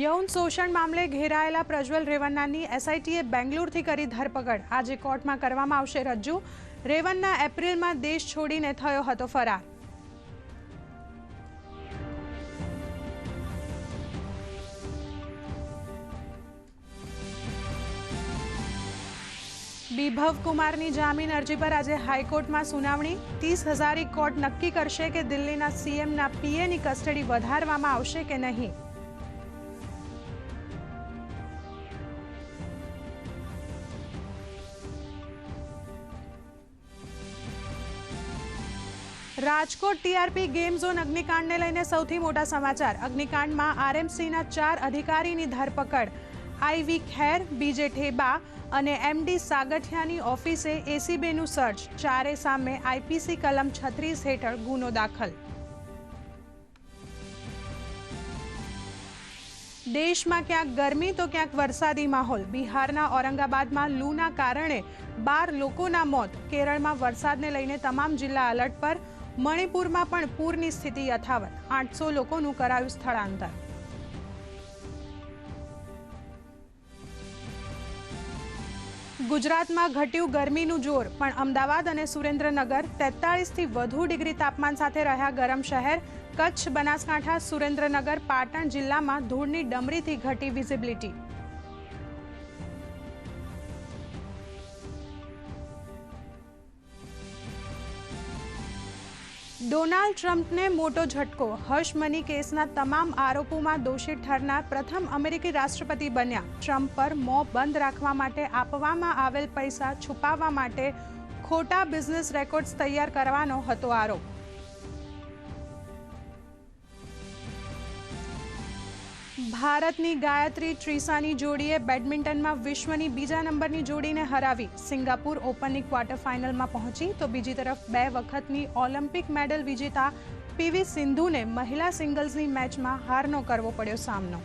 યૌન શોષણ મામલે ઘેરાયેલા પ્રજ્વલ રેવન્નાની એસઆઈટીએ બેંગ્લોરથી કરી ધરપકડ. આજે કોર્ટમાં કરવામાં આવશે રજૂ. રેવન્ના એપ્રિલમાં દેશ છોડીને થયો હતો ફરાર. બિભવ કુમારની જામીન અરજી પર આજે હાઈકોર્ટમાં સુનાવણી. ત્રીસ હજારી કોર્ટ નક્કી કરશે કે દિલ્હીના સીએમના પીએની કસ્ટડી વધારવામાં આવશે કે નહીં. રાજકોટ ટીઆરપી ગેમ ઝોન અગ્નિકાંડને લઈને સૌથી મોટા સમાચાર. અગ્નિકાંડમાં આરએમસીના ચાર અધિકારીની ધરપકડ. આઈવી ખેર, બીજે ઠેબા અને એમડી સાગઠિયાની ઓફિસે એસીબીનું સર્ચ. ચારે સામે આઈપીસી કલમ છત્રીસ હેઠળ ગુનો દાખલ. દેશમાં ક્યાંક ગરમી, તો ક્યાંક વરસાદી માહોલ. બિહારના ઔરંગાબાદમાં લૂના કારણે બાર લોકોના મોત. કેરળમાં વરસાદને લઈને તમામ જિલ્લા એલર્ટ પર મણિપુરમાં પણ પૂરની સ્થિતિ યથાવત. આઠસો લોકોનું કરાયું સ્થળાંતર. ગુજરાતમાં ઘટ્યું ગરમીનું જોર, પણ અમદાવાદ અને સુરેન્દ્રનગર તેતાળીસથી વધુ ડિગ્રી તાપમાન સાથે રહ્યા ગરમ શહેર. કચ્છ, બનાસકાંઠા, સુરેન્દ્રનગર, પાટણ જિલ્લામાં ધૂળની ડમરીથી ઘટી વિઝિબિલિટી. ડોનાલ્ડ ટ્રમ્પને મોટો ઝટકો. હર્ષ મની કેસના તમામ આરોપોમાં દોષિત ઠરનાર પ્રથમ અમેરિકી રાષ્ટ્રપતિ બન્યા. ટ્રમ્પ પર મોં બંધ રાખવા માટે આપવામાં આવેલ પૈસા છુપાવવા માટે ખોટા બિઝનેસ રેકોર્ડ્સ તૈયાર કરવાનો હતો આરોપ. ભારતની ગાયત્રી ટ્રીસાની જોડીએ બેડમિન્ટનમાં વિશ્વની બીજા નંબરની જોડીને હરાવી. સિંગાપુર ઓપનની ક્વાર્ટર ફાઇનલમાં પહોંચી તો બીજી તરફ બે વખતની ઓલિમ્પિક મેડલ વિજેતા પીવી સિંધુને મહિલા સિંગલ્સની મેચમાં હારનો કરવો પડ્યો સામનો.